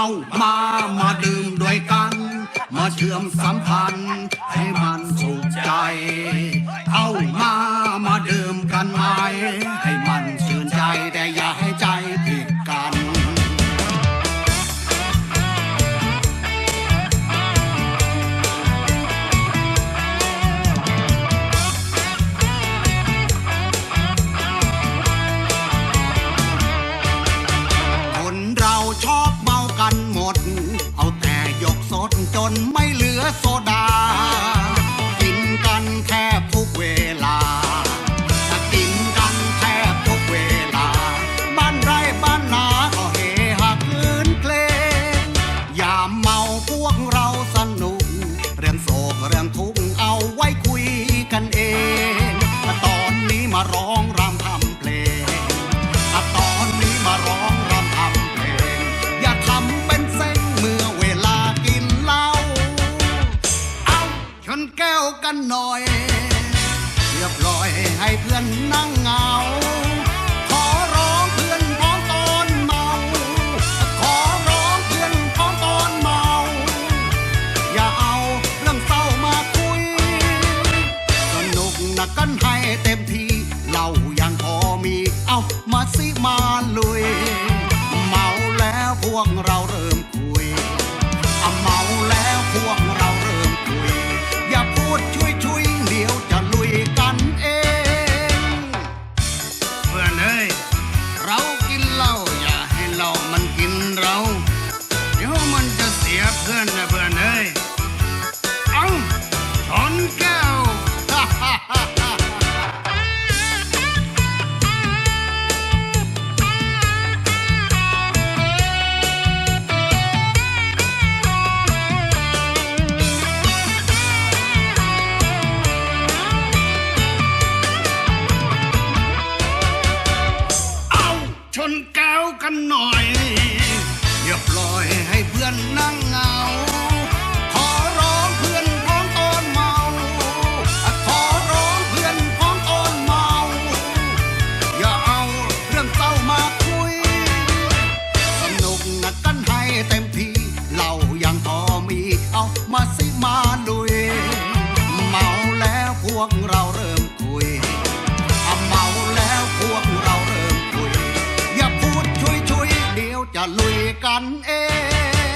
เอามามาดื่มด้วยกัน มาเชื่อมสัมพันธ์ให้มันสุขใจ เอา จนไม่เหลือโซดา ก้วกันหน่อยเรียบร้อยให้เพื่อนนั่งเหงา ขอร้องเพื่อนพร้องตอนเมา ขอร้องเพื่อนพร้องตอนเมา อย่าเอาเรื่องเศร้ามาคุย สนุกนะกันให้เต็มที่เรายังพอมี เอามาสิมาลุย กันหน่อยอย่าปล่อยให้เพื่อนนั่งเหงา ขอร้องเพื่อนพ้องตอนเมา ขอร้องเพื่อนพ้องตอนเมา อย่าเอาเรื่องเศร้ามาคุย สนุกนะกันให้เต็มที่เรายังพอมี เอามาสิมาลุย เมาแล้วพวกเรา กันเอง